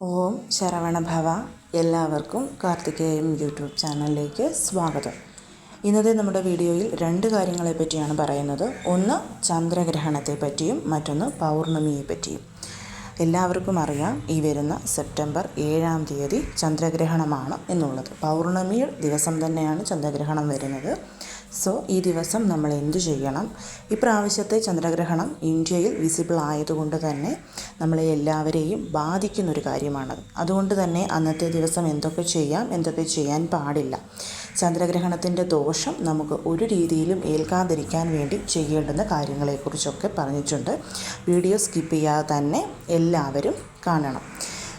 ഓം ശരവണ ഭവ എല്ലാവർക്കും കാർത്തികേയം യൂട്യൂബ് ചാനലിലേക്ക് സ്വാഗതം. ഇന്നത്തെ നമ്മുടെ വീഡിയോയിൽ രണ്ട് കാര്യങ്ങളെ പറ്റിയാണ് പറയുന്നത്. ഒന്ന് ചന്ദ്രഗ്രഹണത്തെ പറ്റിയും മറ്റൊന്ന് പൗർണമിയെ പറ്റിയും. എല്ലാവർക്കും അറിയാം ഈ വരുന്ന സെപ്റ്റംബർ ഏഴാം തീയതി ചന്ദ്രഗ്രഹണമാണ് എന്നുള്ളത്. പൗർണമി ദിവസം തന്നെയാണ് ചന്ദ്രഗ്രഹണം വരുന്നത്. സോ ഈ ദിവസം നമ്മൾ എന്ത് ചെയ്യണം? ഇപ്രാവശ്യത്തെ ചന്ദ്രഗ്രഹണം ഇന്ത്യയിൽ വിസിബിൾ ആയതുകൊണ്ട് തന്നെ നമ്മളെ എല്ലാവരെയും ബാധിക്കുന്നൊരു കാര്യമാണ് അതുകൊണ്ട് തന്നെ അന്നത്തെ ദിവസം എന്തൊക്കെ ചെയ്യാം എന്തൊക്കെ ചെയ്യാൻ പാടില്ല. ചന്ദ്രഗ്രഹണത്തിന്റെ ദോഷം നമുക്ക് ഒരു രീതിയിലും ഏൽക്കാതിരിക്കാൻ വേണ്ടി ചെയ്യേണ്ടുന്ന കാര്യങ്ങളെക്കുറിച്ചൊക്കെ പറഞ്ഞിട്ടുണ്ട്. വീഡിയോ സ്കിപ്പ് ചെയ്യാതെ തന്നെ എല്ലാവരും കാണണം.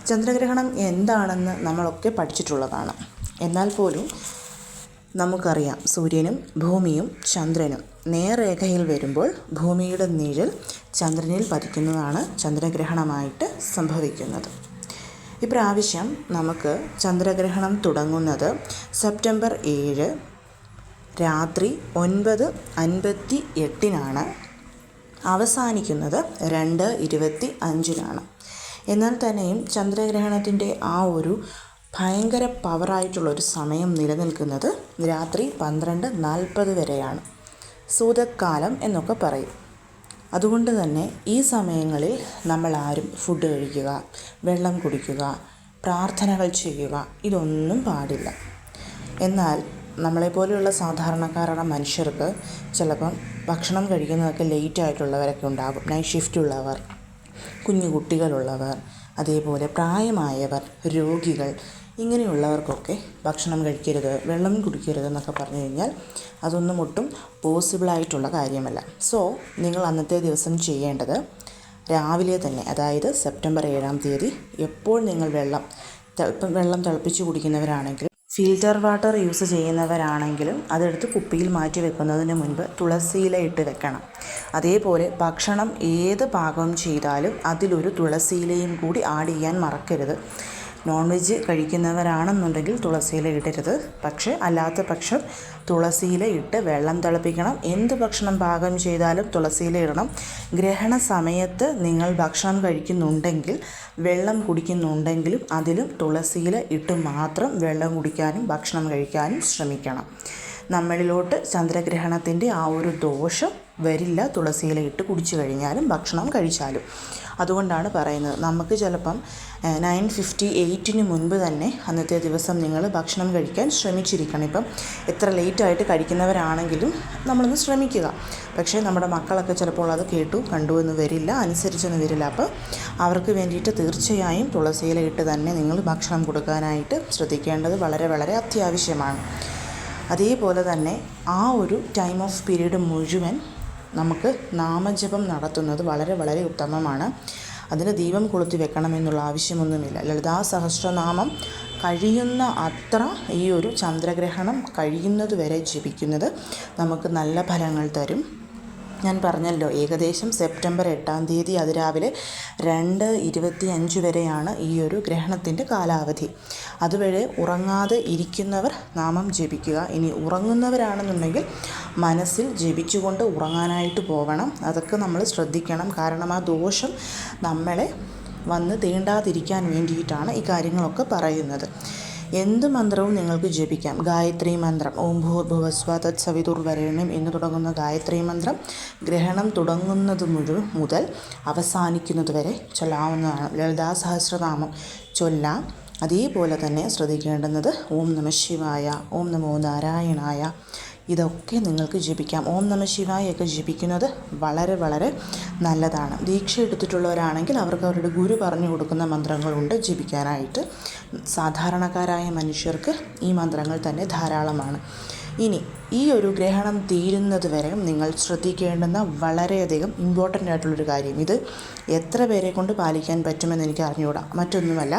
ചന്ദ്രഗ്രഹണം എന്താണെന്ന് നമ്മളൊക്കെ പഠിച്ചിട്ടുള്ളതാണ്. എന്നാൽ പോലും നമുക്കറിയാം. സൂര്യനും ഭൂമിയും ചന്ദ്രനും. നേർരേഖയിൽ വരുമ്പോൾ ഭൂമിയുടെ നിഴൽ ചന്ദ്രനിൽ പതിക്കുന്നതാണ് ചന്ദ്രഗ്രഹണമായിട്ട് സംഭവിക്കുന്നത്. ഇപ്രാവശ്യം നമുക്ക് ചന്ദ്രഗ്രഹണം തുടങ്ങുന്നത് സെപ്റ്റംബർ ഏഴ് രാത്രി ഒൻപത് അൻപത്തി എട്ടിനാണ്. അവസാനിക്കുന്നത് രണ്ട് ഇരുപത്തി അഞ്ചിനാണ്. എന്നാൽ തന്നെയും ചന്ദ്രഗ്രഹണത്തിന്റെ ആ ഒരു ഭയങ്കര പവറായിട്ടുള്ള ഒരു സമയം നിലനിൽക്കുന്നത് രാത്രി പന്ത്രണ്ട് നാൽപ്പത് വരെയാണ്. സൂതക്കാലം എന്നൊക്കെ പറയും. അതുകൊണ്ട് തന്നെ ഈ സമയങ്ങളിൽ നമ്മൾ ആരും ഫുഡ് കഴിക്കുക വെള്ളം കുടിക്കുക പ്രാർത്ഥനകൾ ചെയ്യുക ഇതൊന്നും പാടില്ല. എന്നാൽ നമ്മളെപ്പോലെയുള്ള സാധാരണക്കാരുടെ മനുഷ്യർക്ക് ചിലപ്പം ഭക്ഷണം കഴിക്കുന്നതൊക്കെ ലേറ്റ് ആയിട്ടുള്ളവരൊക്കെ ഉണ്ടാകും. നൈറ്റ് ഷിഫ്റ്റ് ഉള്ളവർ കുഞ്ഞു കുട്ടികളുള്ളവർ അതേപോലെ പ്രായമായവർ രോഗികൾ ഇങ്ങനെയുള്ളവർക്കൊക്കെ ഭക്ഷണം കഴിക്കരുത് വെള്ളം കുടിക്കരുത് എന്നൊക്കെ പറഞ്ഞു കഴിഞ്ഞാൽ അതൊന്നും ഒട്ടും പോസിബിളായിട്ടുള്ള കാര്യമല്ല. സോ നിങ്ങൾ അന്നത്തെ ദിവസം ചെയ്യേണ്ടത് രാവിലെ തന്നെ അതായത് സെപ്റ്റംബർ ഏഴാം തീയതി എപ്പോൾ നിങ്ങൾ വെള്ളം ഇപ്പം വെള്ളം തിളപ്പിച്ച് കുടിക്കുന്നവരാണെങ്കിൽ ഫിൽറ്റർ വാട്ടർ യൂസ് ചെയ്യുന്നവരാണെങ്കിലും അതെടുത്ത് കുപ്പിയിൽ മാറ്റി വെക്കുന്നതിന് മുൻപ് തുളസിയില ഇട്ട് വെക്കണം. അതേപോലെ ഭക്ഷണം ഏത് പാകം ചെയ്താലും അതിലൊരു തുളസിയിലയും കൂടി ആഡ് ചെയ്യാൻ മറക്കരുത്. നോൺ വെജ് കഴിക്കുന്നവരാണെന്നുണ്ടെങ്കിൽ തുളസിയില ഇടരുത്. പക്ഷേ അല്ലാത്ത പക്ഷം തുളസിയില ഇട്ട് വെള്ളം തിളപ്പിക്കണം. എന്ത് ഭക്ഷണം പാകം ചെയ്താലും തുളസിയില ഇടണം. ഗ്രഹണ സമയത്ത് നിങ്ങൾ ഭക്ഷണം കഴിക്കുന്നുണ്ടെങ്കിൽ വെള്ളം കുടിക്കുന്നുണ്ടെങ്കിലും അതിലും തുളസിയില ഇട്ട് മാത്രം വെള്ളം കുടിക്കാനും ഭക്ഷണം കഴിക്കാനും ശ്രമിക്കണം. നമ്മളിലോട്ട് ചന്ദ്രഗ്രഹണത്തിന്റെ ആ ഒരു ദോഷം വരില്ല. തുളസിയില ഇട്ട് കുടിച്ചു കഴിഞ്ഞാലും ഭക്ഷണം കഴിച്ചാലും. അതുകൊണ്ടാണ് പറയുന്നത്. നമുക്ക് ചിലപ്പം നയൻ ഫിഫ്റ്റി എയ്റ്റിന് മുൻപ് തന്നെ അന്നത്തെ ദിവസം നിങ്ങൾ ഭക്ഷണം കഴിക്കാൻ ശ്രമിച്ചിരിക്കണം. ഇപ്പം എത്ര ലേറ്റായിട്ട് കഴിക്കുന്നവരാണെങ്കിലും നമ്മളൊന്ന് ശ്രമിക്കുക. പക്ഷേ നമ്മുടെ മക്കളൊക്കെ ചിലപ്പോൾ അത് കേട്ടു കണ്ടു എന്ന് വരില്ല അനുസരിച്ചൊന്നും വരില്ല. അപ്പോൾ അവർക്ക് വേണ്ടിയിട്ട് തീർച്ചയായും തുളസിയില ഇട്ട് തന്നെ നിങ്ങൾ ഭക്ഷണം കൊടുക്കാനായിട്ട് ശ്രദ്ധിക്കേണ്ടത് വളരെ വളരെ അത്യാവശ്യമാണ്. അതേപോലെ തന്നെ ആ ഒരു ടൈം ഓഫ് പീരീഡ് മുഴുവൻ നമുക്ക് നാമജപം നടത്തുന്നത് വളരെ വളരെ ഉത്തമമാണ്. അതിന് ദീപം കൊളുത്തി വെക്കണമെന്നുള്ള ആവശ്യമൊന്നുമില്ല. ലളിതാ സഹസ്രനാമം കഴിയുന്ന അത്ര ഈ ഒരു ചന്ദ്രഗ്രഹണം കഴിയുന്നത് വരെ ജപിക്കുന്നത് നമുക്ക് നല്ല ഫലങ്ങൾ തരും. ഞാൻ പറഞ്ഞല്ലോ ഏകദേശം സെപ്റ്റംബർ എട്ടാം തീയതി അതിരാവിലെ രണ്ട് ഇരുപത്തി അഞ്ച് വരെയാണ് ഈ ഒരു ഗ്രഹണത്തിന്റെ കാലാവധി. അതുവരെ ഉറങ്ങാതെ ഇരിക്കുന്നവർ നാമം ജപിക്കുക. ഇനി ഉറങ്ങുന്നവരാണെന്നുണ്ടെങ്കിൽ മനസ്സിൽ ജപിച്ചുകൊണ്ട് ഉറങ്ങാനായിട്ട് പോകണം അതൊക്കെ നമ്മൾ ശ്രദ്ധിക്കണം. കാരണം ആ ദോഷം നമ്മളെ വന്ന് തീണ്ടാതിരിക്കാൻ വേണ്ടിയിട്ടാണ് ഈ കാര്യങ്ങളൊക്കെ പറയുന്നത്. എന്ത് മന്ത്രവും നിങ്ങൾക്ക് ജപിക്കാം. ഗായത്രി മന്ത്രം. ഓം ഭൂർഭുവസ്വ തത് സവിതുർ സവിതുർവരേണ്യം എന്ന് തുടങ്ങുന്ന ഗായത്രി മന്ത്രം ഗ്രഹണം തുടങ്ങുന്നത് മുഴുവൻ മുതൽ അവസാനിക്കുന്നത് വരെ ചൊല്ലാവുന്നതാണ്. ലളിതാ സഹസ്രനാമം ചൊല്ലാം. അതേപോലെ തന്നെ ശ്രദ്ധിക്കേണ്ടുന്നത് ഓം നമ ശിവായ ഓം നമോ നാരായണായ ഇതൊക്കെ നിങ്ങൾക്ക് ജപിക്കാം. ഓം നമ ശിവായൊക്കെ ജപിക്കുന്നത് വളരെ വളരെ നല്ലതാണ്. ദീക്ഷ എടുത്തിട്ടുള്ളവരാണെങ്കിൽ അവർക്ക് അവരുടെ ഗുരു പറഞ്ഞു കൊടുക്കുന്ന മന്ത്രങ്ങളുണ്ട് ജപിക്കാനായിട്ട്. സാധാരണക്കാരായ മനുഷ്യർക്ക് ഈ മന്ത്രങ്ങൾ തന്നെ ധാരാളമാണ്. ഇനി ഈ ഒരു ഗ്രഹണം തീരുന്നത് വരെ നിങ്ങൾ ശ്രദ്ധിക്കേണ്ടുന്ന വളരെയധികം ഇമ്പോർട്ടന്റ് ആയിട്ടുള്ളൊരു കാര്യം. ഇത് എത്ര പേരെ കൊണ്ട് പാലിക്കാൻ പറ്റുമെന്ന് എനിക്ക് അറിഞ്ഞുകൂടാ. മറ്റൊന്നുമല്ല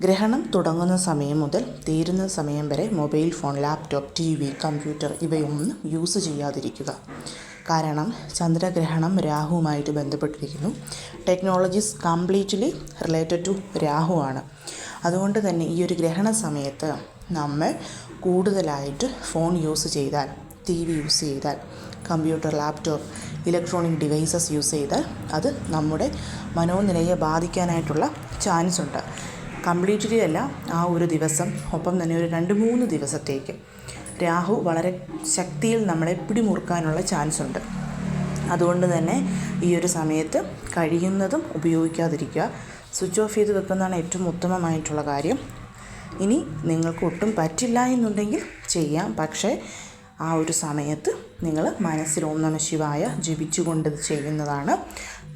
ഗ്രഹണം തുടങ്ങുന്ന സമയം മുതൽ തീരുന്ന സമയം വരെ mobile phone laptop T V computer ഇവയൊന്നും യൂസ് ചെയ്യാതിരിക്കുക. കാരണം ചന്ദ്രഗ്രഹണം രാഹുവുമായിട്ട് ബന്ധപ്പെട്ടിരിക്കുന്നു. Technologies completely related to Rahu ആണ് അതുകൊണ്ട് തന്നെ ഈ ഒരു ഗ്രഹണ സമയത്ത് നമ്മൾ കൂടുതലായിട്ട് ഫോൺ യൂസ് ചെയ്താൽ ടി വി യൂസ് ചെയ്താൽ computer laptop electronic devices use ചെയ്താൽ അത് നമ്മുടെ മനോനിലയെ ബാധിക്കാനായിട്ടുള്ള ചാൻസ് ഉണ്ട് കംപ്ലീറ്റ്ലി അല്ല ആ ഒരു ദിവസം ഒപ്പം തന്നെ ഒരു രണ്ട് മൂന്ന് ദിവസത്തേക്ക് രാഹു വളരെ ശക്തിയിൽ നമ്മളെ പിടിമുറുക്കാനുള്ള ചാൻസ് ഉണ്ട്. അതുകൊണ്ട് തന്നെ ഈ ഒരു സമയത്ത് കഴിയുന്നതും ഉപയോഗിക്കാതിരിക്കുക. സ്വിച്ച് ഓഫ് ചെയ്ത് വെക്കുന്നതാണ് ഏറ്റവും ഉത്തമമായിട്ടുള്ള കാര്യം. ഇനി നിങ്ങൾക്ക് ഒട്ടും പറ്റില്ല എന്നുണ്ടെങ്കിൽ ചെയ്യാം. പക്ഷേ ആ ഒരു സമയത്ത് നിങ്ങൾ മനസ്സിൽ ഓം നമ ശിവായ ജപിച്ചുകൊണ്ട് ചെയ്യുന്നതാണ്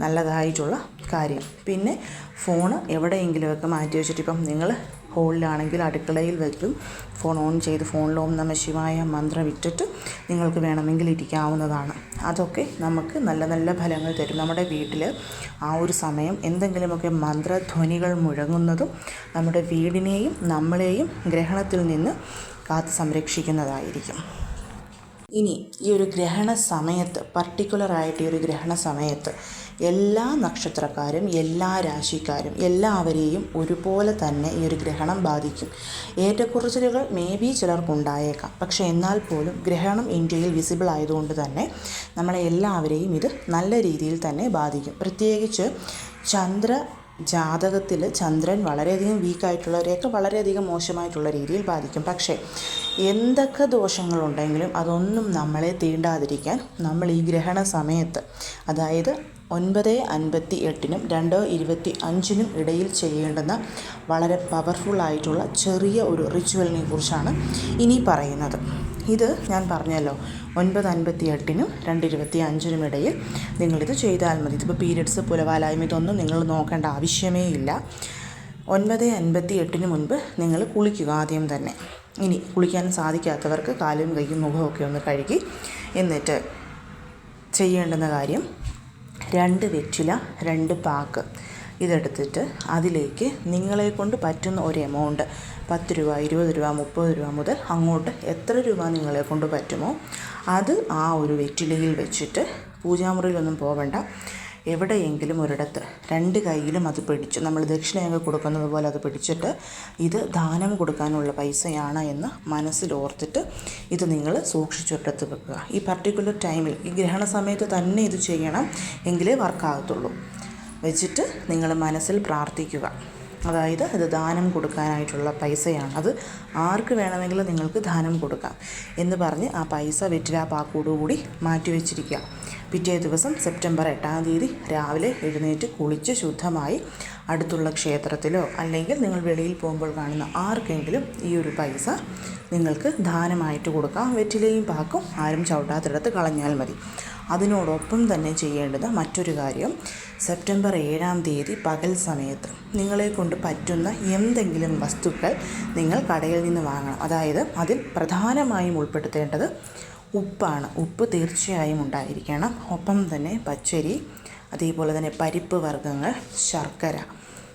നല്ലതായിട്ടുള്ള കാര്യം. പിന്നെ ഫോണ് എവിടെയെങ്കിലുമൊക്കെ മാറ്റി വെച്ചിട്ട് ഇപ്പം നിങ്ങൾ ഹോളിലാണെങ്കിൽ അടുക്കളയിൽ വെക്കും. ഫോൺ ഓൺ ചെയ്ത് ഫോണിൽ ഓം നമ ശിവായ മന്ത്രം ഇട്ടിട്ട് നിങ്ങൾക്ക് വേണമെങ്കിൽ ഇരിക്കാവുന്നതാണ്. അതൊക്കെ നമുക്ക് നല്ല നല്ല ഫലങ്ങൾ തരും. നമ്മുടെ വീട്ടിൽ ആ ഒരു സമയം എന്തെങ്കിലുമൊക്കെ മന്ത്രധ്വനികൾ മുഴങ്ങുന്നതും നമ്മുടെ വീടിനെയും നമ്മളെയും ഗ്രഹണത്തിൽ നിന്ന് കാത്തു സംരക്ഷിക്കുന്നതായിരിക്കും. ഇനി ഈ ഒരു ഗ്രഹണ സമയത്ത് പർട്ടിക്കുലറായിട്ട് ഈ ഒരു ഗ്രഹണ സമയത്ത് എല്ലാ നക്ഷത്രക്കാരും എല്ലാ രാശിക്കാരും എല്ലാവരെയും ഒരുപോലെ തന്നെ ഈ ഒരു ഗ്രഹണം ബാധിക്കും. ഏറ്റക്കുറച്ചിലുകൾ മേ ബി ചിലർക്കുണ്ടായേക്കാം. പക്ഷേ എന്നാൽ പോലും ഗ്രഹണം ഇന്ത്യയിൽ വിസിബിൾ ആയതുകൊണ്ട് തന്നെ നമ്മളെ എല്ലാവരെയും ഇത് നല്ല രീതിയിൽ തന്നെ ബാധിക്കും. പ്രത്യേകിച്ച് ചന്ദ്ര ജാതകത്തിൽ ചന്ദ്രൻ വളരെയധികം വീക്കായിട്ടുള്ളവരെയൊക്കെ വളരെയധികം മോശമായിട്ടുള്ള രീതിയിൽ ബാധിക്കും. പക്ഷേ എന്തൊക്കെ ദോഷങ്ങളുണ്ടെങ്കിലും അതൊന്നും നമ്മളെ തീണ്ടാതിരിക്കാൻ നമ്മൾ ഈ ഗ്രഹണ സമയത്ത് അതായത് ഒൻപത് അൻപത്തി എട്ടിനും രണ്ട് ഇരുപത്തി അഞ്ചിനും ഇടയിൽ ചെയ്യേണ്ടുന്ന വളരെ പവർഫുള്ളായിട്ടുള്ള ചെറിയ ഒരു റിച്വലിനെ കുറിച്ചാണ് ഇനി പറയുന്നത്. ഇത് ഞാൻ പറഞ്ഞല്ലോ ഒൻപത് അൻപത്തി എട്ടിനും രണ്ട് ഇരുപത്തി അഞ്ചിനും ഇടയിൽ നിങ്ങളിത് ചെയ്താൽ മതി. ഇതിപ്പോൾ പീരിയഡ്സ് പുലവാലായ്മ ഇതൊന്നും നിങ്ങൾ നോക്കേണ്ട ആവശ്യമേ ഇല്ല. ഒൻപത് അൻപത്തി എട്ടിന് മുൻപ് നിങ്ങൾ കുളിക്കുക ആദ്യം തന്നെ. ഇനി കുളിക്കാൻ സാധിക്കാത്തവർക്ക് കാലും കൈയും മുഖമൊക്കെ ഒന്ന് കഴുകി എന്നിട്ട് ചെയ്യേണ്ടുന്ന കാര്യം രണ്ട് വെറ്റില രണ്ട് പാക്ക്. ഇതെടുത്തിട്ട് അതിലേക്ക് നിങ്ങളെ കൊണ്ട് പറ്റുന്ന ഒരു എമൗണ്ട് പത്ത് രൂപ ഇരുപത് രൂപ മുപ്പത് രൂപ മുതൽ അങ്ങോട്ട് എത്ര രൂപ നിങ്ങളെ കൊണ്ട് പറ്റുമോ അത് ആ ഒരു വെറ്റിലയിൽ വെച്ചിട്ട് പൂജാമുറിയിലൊന്നും പോവണ്ട. എവിടെയെങ്കിലും ഒരിടത്ത് രണ്ട് കൈയിലും അത് പിടിച്ചു നമ്മൾ ദക്ഷിണയൊക്കെ കൊടുക്കുന്നത് പോലെ അത് പിടിച്ചിട്ട് ഇത് ദാനം കൊടുക്കാനുള്ള പൈസയാണ് എന്ന് മനസ്സിൽ ഓർത്തിട്ട് ഇത് നിങ്ങൾ സൂക്ഷിച്ചൊരിടത്ത് വെക്കുക. ഈ പർട്ടിക്കുലർ ടൈമിൽ ഈ ഗ്രഹണ സമയത്ത് തന്നെ ഇത് ചെയ്യണം എങ്കിലേ വർക്കാകത്തുള്ളൂ വെച്ചിട്ട് നിങ്ങൾ മനസ്സിൽ പ്രാർത്ഥിക്കുക. അതായത് അത് ദാനം കൊടുക്കാനായിട്ടുള്ള പൈസയാണ്. അത് ആർക്ക് വേണമെങ്കിലും നിങ്ങൾക്ക് ദാനം കൊടുക്കാം എന്ന് പറഞ്ഞ് ആ പൈസ വെറ്റിലാപ്പാക്കോടുകൂടി പാക്കോടുകൂടി മാറ്റി വെച്ചിരിക്കുക. പിറ്റേ ദിവസം സെപ്റ്റംബർ എട്ടാം തീയതി രാവിലെ എഴുന്നേറ്റ് കുളിച്ച് ശുദ്ധമായി അടുത്തുള്ള ക്ഷേത്രത്തിലോ അല്ലെങ്കിൽ നിങ്ങൾ വെളിയിൽ പോകുമ്പോൾ കാണുന്ന ആർക്കെങ്കിലും ഈ ഒരു പൈസ നിങ്ങൾക്ക് ദാനമായിട്ട് കൊടുക്കാം. വെറ്റിലയും പാക്കും ആരും ചവിട്ടാത്തിടത്ത് കളഞ്ഞാൽ മതി. അതിനോടൊപ്പം തന്നെ ചെയ്യേണ്ടത് മറ്റൊരു കാര്യം. സെപ്റ്റംബർ ഏഴാം തീയതി പകൽ സമയത്ത് നിങ്ങളെ കൊണ്ട് പറ്റുന്ന എന്തെങ്കിലും വസ്തുക്കൾ നിങ്ങൾ കടയിൽ നിന്ന് വാങ്ങണം. അതായത് അതിൽ പ്രധാനമായും ഉൾപ്പെടുത്തേണ്ടത് ഉപ്പാണ്. ഉപ്പ് തീർച്ചയായും ഉണ്ടായിരിക്കണം. ഒപ്പം തന്നെ പച്ചരി അതേപോലെ തന്നെ പരിപ്പ് വർഗങ്ങൾ ശർക്കര.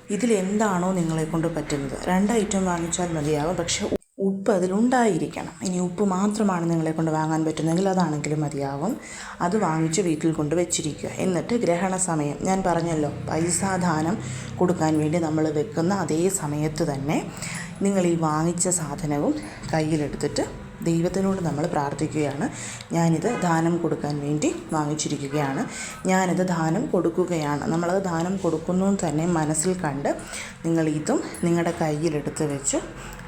ഇതിലെന്താണോ നിങ്ങളെ കൊണ്ട് പറ്റുന്നത്. രണ്ട് ഐറ്റം വാങ്ങിച്ചാൽ മതിയാകും പക്ഷേ ഉപ്പ് അതിലുണ്ടായിരിക്കണം. ഇനി ഉപ്പ് മാത്രമാണ് നിങ്ങളെ കൊണ്ട് വാങ്ങാൻ പറ്റുന്നതെങ്കിൽ അതാണെങ്കിലും മതിയാവും. അത് വാങ്ങിച്ച് വീട്ടിൽ കൊണ്ട് വെച്ചിരിക്കുക. എന്നിട്ട് ഗ്രഹണ സമയം. ഞാൻ പറഞ്ഞല്ലോ പൈസ ദാനം കൊടുക്കാൻ വേണ്ടി നമ്മൾ വെക്കുന്ന അതേ സമയത്ത് തന്നെ നിങ്ങൾ ഈ വാങ്ങിച്ച സാധനവും കയ്യിലെടുത്തിട്ട് ദൈവത്തിനോട് നമ്മൾ പ്രാർത്ഥിക്കുകയാണ്. ഞാനിത് ദാനം കൊടുക്കാൻ വേണ്ടി വാങ്ങിച്ചിരിക്കുകയാണ്. ഞാനിത് ദാനം കൊടുക്കുകയാണ്. നമ്മളത് ദാനം കൊടുക്കുന്നു തന്നെ മനസ്സിൽ കണ്ട് നിങ്ങൾ ഇതും നിങ്ങളുടെ കയ്യിലെടുത്ത് വെച്ച്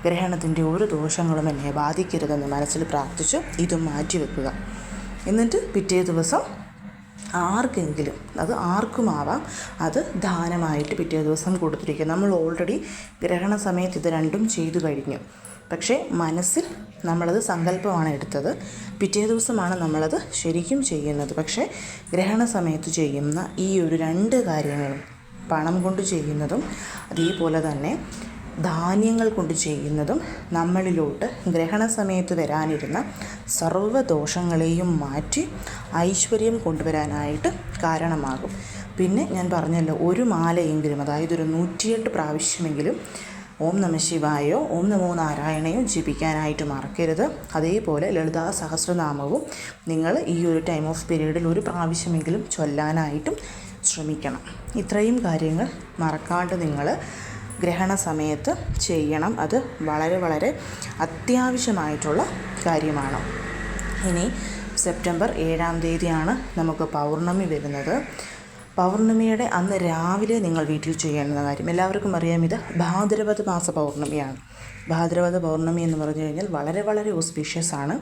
ഗ്രഹണത്തിന്റെ ഒരു ദോഷങ്ങളും എന്നെ ബാധിക്കരുതെന്ന് മനസ്സിൽ പ്രാർത്ഥിച്ച് ഇതും മാറ്റിവെക്കുക എന്നിട്ട് പിറ്റേ ദിവസം ആർക്കെങ്കിലും അത് ആർക്കുമാവാം അത് ദാനമായിട്ട് പിറ്റേ ദിവസം കൊടുത്തിരിക്കുക നമ്മൾ ഓൾറെഡി ഗ്രഹണ സമയത്ത് ഇത് രണ്ടും ചെയ്തു കഴിഞ്ഞു. പക്ഷേ മനസ്സിൽ നമ്മളത് സങ്കല്പമാണ് എടുത്തത്. പിറ്റേ ദിവസമാണ് നമ്മളത് ശരിക്കും ചെയ്യുന്നത്. പക്ഷേ ഗ്രഹണ സമയത്ത് ചെയ്യുന്ന ഈ ഒരു രണ്ട് കാര്യങ്ങളും പണം കൊണ്ട് ചെയ്യുന്നതും അതേപോലെ തന്നെ ധാന്യങ്ങൾ കൊണ്ട് ചെയ്യുന്നതും നമ്മളിലോട്ട് ഗ്രഹണ സമയത്ത് വരാനിരുന്ന സർവദോഷങ്ങളെയും മാറ്റി ഐശ്വര്യം കൊണ്ടുവരാനായിട്ട് കാരണമാകും. പിന്നെ ഞാൻ പറഞ്ഞല്ലോ ഒരു മാലയെങ്കിലും അതായത് ഒരു നൂറ്റിയെട്ട് പ്രാവശ്യമെങ്കിലും ഓം നമ ശിവായോ ഓം നമോ നാരായണയോ ജപിക്കാനായിട്ട് മറക്കരുത്. അതേപോലെ ലളിതാ സഹസ്രനാമവും നിങ്ങൾ ഈ ഒരു ടൈം ഓഫ് പീരീഡിൽ ഒരു പ്രാവശ്യമെങ്കിലും ചൊല്ലാനായിട്ടും ശ്രമിക്കണം. ഇത്രയും കാര്യങ്ങൾ മറക്കാണ്ട് നിങ്ങൾ ഗ്രഹണ സമയത്ത് ചെയ്യണം. അത് വളരെ വളരെ അത്യാവശ്യമായിട്ടുള്ള കാര്യമാണ്. ഇനി സെപ്റ്റംബർ ഏഴാം തീയതിയാണ് നമുക്ക് പൗർണമി വരുന്നത്. പൗർണമിയുടെ അന്ന് രാവിലെ നിങ്ങൾ വീട്ടിൽ ചെയ്യേണ്ടുന്ന കാര്യം. എല്ലാവർക്കും അറിയാം ഇത് ഭാദ്രപദ മാസ പൗർണമിയാണ്. ഭാദ്രപദ പൗർണമി എന്ന് പറഞ്ഞു കഴിഞ്ഞാൽ വളരെ വളരെ ഓസ്പീഷ്യസ് ആണ്.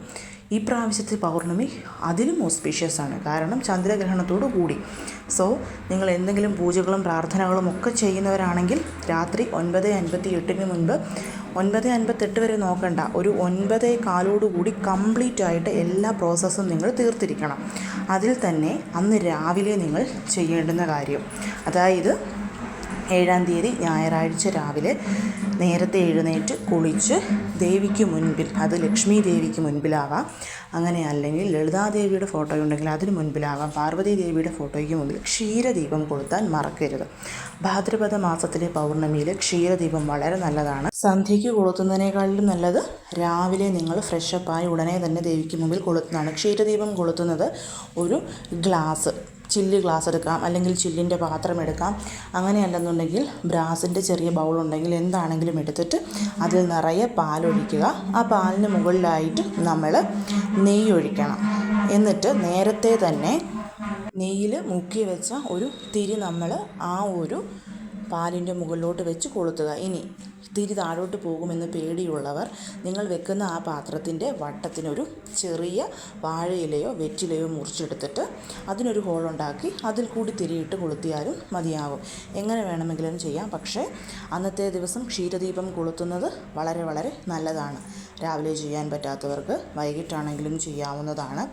ഈ പ്രാവശ്യത്തെ പൗർണമി അതിലും ഓസ്പീഷ്യസ് ആണ്. കാരണം ചന്ദ്രഗ്രഹണത്തോടു കൂടി. സോ നിങ്ങൾ എന്തെങ്കിലും പൂജകളും പ്രാർത്ഥനകളും ഒക്കെ ചെയ്യുന്നവരാണെങ്കിൽ രാത്രി ഒൻപത് അൻപത്തി എട്ടിന് മുൻപ് ഒൻപത് അൻപത്തെട്ട് വരെ നോക്കണ്ട. ഒരു ഒൻപതേ കാലോടുകൂടി കംപ്ലീറ്റ് ആയിട്ട് എല്ലാ പ്രോസസ്സും നിങ്ങൾ തീർത്തിരിക്കണം. അതിൽ തന്നെ അന്ന് രാവിലെ നിങ്ങൾ ചെയ്യേണ്ടുന്ന കാര്യം. അതായത് ഏഴാം തീയതി ഞായറാഴ്ച രാവിലെ നേരത്തെ എഴുന്നേറ്റ് കുളിച്ച് ദേവിക്ക് മുൻപിൽ അത് ലക്ഷ്മി ദേവിക്ക് മുൻപിലാവാം. അങ്ങനെ അല്ലെങ്കിൽ ലളിതാദേവിയുടെ ഫോട്ടോ ഉണ്ടെങ്കിൽ അതിന് മുൻപിലാവാം. പാർവതി ദേവിയുടെ ഫോട്ടോയ്ക്ക് മുമ്പിൽ ക്ഷീരദീപം കൊളുത്താൻ മറക്കരുത്. ഭാദ്രപദ മാസത്തിലെ പൗർണമിയിൽ ക്ഷീരദീപം വളരെ നല്ലതാണ്. സന്ധ്യയ്ക്ക് കൊളുത്തുന്നതിനേക്കാളും നല്ലത് രാവിലെ നിങ്ങൾ ഫ്രഷപ്പായി ഉടനെ തന്നെ ദേവിക്ക് മുമ്പിൽ കൊളുത്തുന്നതാണ്. ക്ഷീരദീപം കൊളുത്തുന്നത് ഒരു ഗ്ലാസ് ചില്ല് ഗ്ലാസ് എടുക്കാം അല്ലെങ്കിൽ ചില്ലിന്റെ പാത്രം എടുക്കാം. അങ്ങനെയല്ലെന്നുണ്ടെങ്കിൽ ബ്രാസിന്റെ ചെറിയ ബൗളുണ്ടെങ്കിൽ എന്താണെങ്കിലും എടുത്തിട്ട് അതിൽ നിറയെ പാലൊഴിക്കുക. ആ പാലിന് മുകളിലായിട്ട് നമ്മൾ നെയ്യ് ഒഴിക്കണം. എന്നിട്ട് നേരത്തെ തന്നെ നെയ്യിൽ മുക്കി വെച്ച ഒരു തിരി നമ്മൾ ആ ഒരു പാലിന്റെ മുകളിലോട്ട് വെച്ച് കൊളുത്തുക. ഇനി തിരി താഴോട്ട് പോകുമെന്ന് പേടിയുള്ളവർ നിങ്ങൾ വെക്കുന്ന ആ പാത്രത്തിന്റെ വട്ടത്തിനൊരു ചെറിയ വാഴയിലയോ വെറ്റിലയോ മുറിച്ചെടുത്തിട്ട് അതിനൊരു ഹോളുണ്ടാക്കി അതിൽ കൂടി തിരിയിട്ട് കൊളുത്തിയാലും മതിയാകും. എങ്ങനെ വേണമെങ്കിലും ചെയ്യാം. പക്ഷേ അന്നത്തെ ദിവസം ക്ഷീരദീപം കൊളുത്തുന്നത് വളരെ വളരെ നല്ലതാണ്. രാവിലെ ചെയ്യാൻ പറ്റാത്തവർക്ക് വൈകിട്ടാണെങ്കിലും ചെയ്യാവുന്നതാണ്.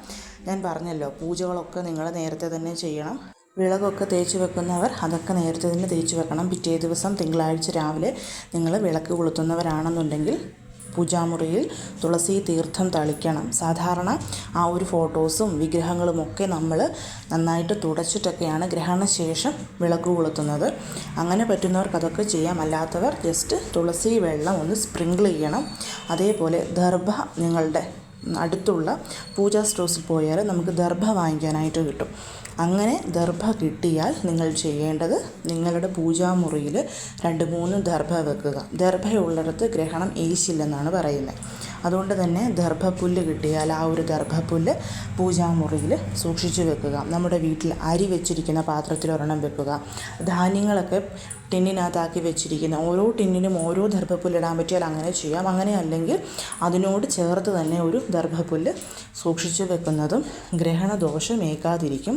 ഞാൻ പറഞ്ഞല്ലോ പൂജകളൊക്കെ നിങ്ങൾ നേരത്തെ തന്നെ ചെയ്യണം. വിളകൊക്കെ തേച്ച് വെക്കുന്നവർ അതൊക്കെ നേരത്തെ തന്നെ തേച്ച് വെക്കണം. പിറ്റേ ദിവസം തിങ്കളാഴ്ച രാവിലെ നിങ്ങൾ വിളക്ക് കൊളുത്തുന്നവരാണെന്നുണ്ടെങ്കിൽ പൂജാമുറിയിൽ തുളസി തീർത്ഥം തളിക്കണം. സാധാരണ ആ ഒരു ഫോട്ടോസും വിഗ്രഹങ്ങളുമൊക്കെ നമ്മൾ നന്നായിട്ട് തുടച്ചിട്ടൊക്കെയാണ് ഗ്രഹണശേഷം വിളക്ക് കൊളുത്തുന്നത്. അങ്ങനെ പറ്റുന്നവർക്ക് അതൊക്കെ ചെയ്യാം. അല്ലാത്തവർ ജസ്റ്റ് തുളസി വെള്ളം ഒന്ന് സ്പ്രിങ്കിൾ ചെയ്യണം. അതേപോലെ ദർഭ നിങ്ങളുടെ അടുത്തുള്ള പൂജാ സ്റ്റോഴ്സിൽ പോയാൽ നമുക്ക് ദർഭ വാങ്ങിക്കാനായിട്ട് കിട്ടും. അങ്ങനെ ദർഭ കിട്ടിയാൽ നിങ്ങൾ ചെയ്യേണ്ടത് നിങ്ങളുടെ പൂജാമുറിയിൽ രണ്ട് മൂന്ന് ദർഭ വെക്കുക. ദർഭയുള്ളിടത്ത് ഗ്രഹണം ഏശില്ലെന്നാണ് പറയുന്നത്. അതുകൊണ്ട് തന്നെ ദർഭപ്പുല്ല് കിട്ടിയാൽ ആ ഒരു ദർഭപ്പുല്ല് പൂജാമുറിയിൽ സൂക്ഷിച്ചു വെക്കുക. നമ്മുടെ വീട്ടിൽ അരി വെച്ചിരിക്കുന്ന പാത്രത്തിൽ ഒരെണ്ണം വെക്കുക. ധാന്യങ്ങളൊക്കെ ടിന്നിനകത്താക്കി വെച്ചിരിക്കുന്ന ഓരോ ടിന്നിനും ഓരോ ദർഭപ്പുല്ലിടാൻ പറ്റിയാൽ അങ്ങനെ ചെയ്യാം. അങ്ങനെ അല്ലെങ്കിൽ അതിനോട് ചേർത്ത് തന്നെ ഒരു ദർഭപ്പുല്ല് സൂക്ഷിച്ചു വെക്കുന്നതും ഗ്രഹണദോഷമേക്കാതിരിക്കും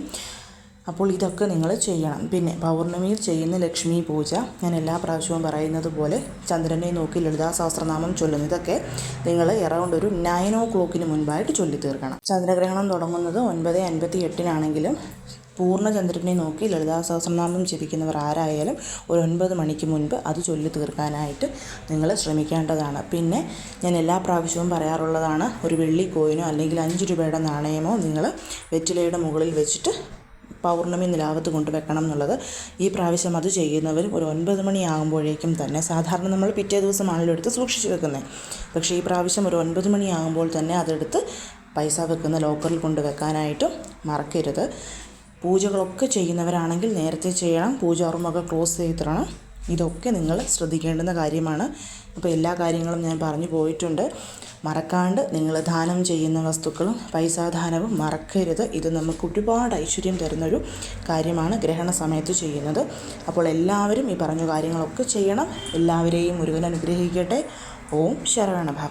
അപ്പോൾ ഇതൊക്കെ നിങ്ങൾ ചെയ്യണം. പിന്നെ പൗർണമിയിൽ ചെയ്യുന്ന ലക്ഷ്മി പൂജ ഞാൻ എല്ലാ പ്രാവശ്യവും പറയുന്നത് പോലെ ചന്ദ്രനെ നോക്കി ലളിതാ സഹസ്രനാമം ചൊല്ലുന്നു ഇതൊക്കെ നിങ്ങൾ എറൗണ്ട് ഒരു നയൻ ഓ ക്ലോക്കിന് മുൻപായിട്ട് ചൊല്ലി തീർക്കണം ചന്ദ്രഗ്രഹണം തുടങ്ങുന്നത് ഒൻപത് അൻപത്തി എട്ടിനാണെങ്കിലും പൂർണചന്ദ്രനെ നോക്കി ലളിതാ സഹസ്രനാമം ജപിക്കുന്നവർ ആരായാലും ഒരു ഒൻപത് മണിക്ക് മുൻപ് അത് ചൊല്ലി തീർക്കാനായിട്ട് നിങ്ങൾ ശ്രമിക്കേണ്ടതാണ്. പിന്നെ ഞാൻ എല്ലാ പ്രാവശ്യവും പറയാറുള്ളതാണ് ഒരു വെള്ളി കോയിനോ അല്ലെങ്കിൽ അഞ്ച് രൂപയുടെ നാണയമോ നിങ്ങൾ വെറ്റിലയുടെ മുകളിൽ വെച്ചിട്ട് പൗർണമി നിലാവത്ത് കൊണ്ട് വെക്കണം എന്നുള്ളത് ഈ പ്രാവശ്യം അത് ചെയ്യുന്നവർ ഒരു ഒൻപത് മണിയാകുമ്പോഴേക്കും തന്നെ സാധാരണ നമ്മൾ പിറ്റേ ദിവസമാണല്ലോ എടുത്ത് സൂക്ഷിച്ച് വെക്കുന്നത് പക്ഷേ ഈ പ്രാവശ്യം ഒരു ഒൻപത് മണിയാകുമ്പോൾ തന്നെ അതെടുത്ത് പൈസ വെക്കുന്ന ലോക്കറിൽ കൊണ്ട് വെക്കാനായിട്ട് മറക്കരുത്. പൂജകളൊക്കെ ചെയ്യുന്നവരാണെങ്കിൽ നേരത്തെ ചെയ്യണം. പൂജ റൂമൊക്കെ ക്ലോസ് ചെയ്തിടണം. ഇതൊക്കെ നിങ്ങൾ ശ്രദ്ധിക്കേണ്ടുന്ന കാര്യമാണ്. അപ്പോൾ എല്ലാ കാര്യങ്ങളും ഞാൻ പറഞ്ഞു പോയിട്ടുണ്ട്. മറക്കാണ്ട് നിങ്ങൾ ദാനം ചെയ്യുന്ന വസ്തുക്കളും പൈസാദാനവും മറക്കരുത്. ഇത് നമുക്ക് ഒരുപാട് ഐശ്വര്യം തരുന്നൊരു കാര്യമാണ് ഗ്രഹണ സമയത്ത് ചെയ്യുന്നത്. അപ്പോൾ എല്ലാവരും ഈ പറഞ്ഞ കാര്യങ്ങളൊക്കെ ചെയ്യണം. എല്ലാവരെയും മുരുകൻ അനുഗ്രഹിക്കട്ടെ. ഓം ശരവണഭവ